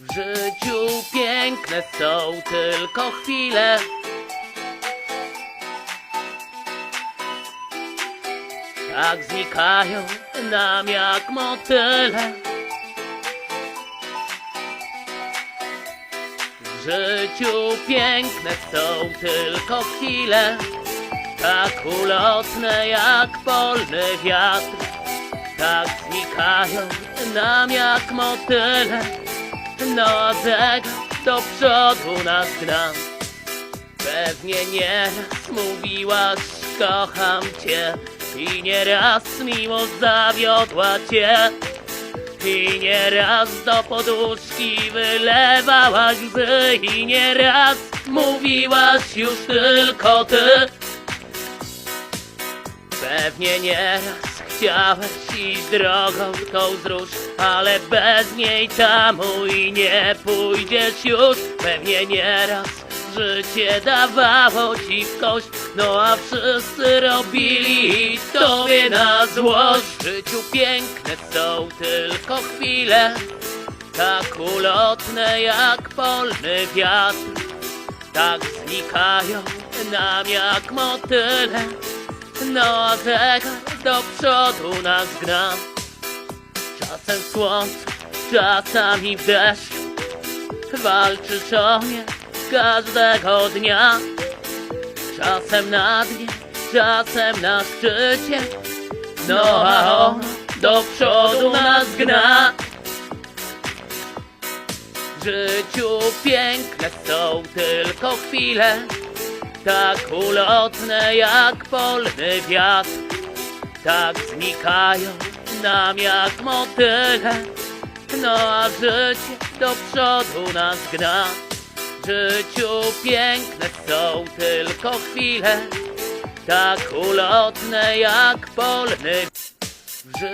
W życiu piękne są tylko chwile. Tak znikają nam jak motyle. W życiu piękne są tylko chwile. Tak ulotne jak polny wiatr. Tak znikają nam jak motyle. No a zegar do przodu nas gna. Pewnie nieraz mówiłaś kocham cię. I nieraz miłość zawiodła cię. I nieraz do poduszki wylewałaś łzy. I nieraz mówiłaś już tylko ty. Pewnie nieraz chciałeś iść drogą tą wzdróż Ale bez niej tamu i nie pójdziesz już. Pewnie nieraz życie dawało ci w kość No a wszyscy robili tobie na złość. W życiu piękne są tylko chwile Tak ulotne jak polny wiatr. Tak znikają nam jak motyle no a zegar do przodu nas gna Czasem w czasami w deszczu Walczysz o mnie każdego dnia. Czasem na dnie, czasem na szczycie. No a on do przodu nas gna W życiu piękne są tylko chwile tak ulotne jak polny wiatr, tak znikają nam jak motyle. No a życie do przodu nas gna. W życiu piękne są tylko chwile, tak ulotne jak polny.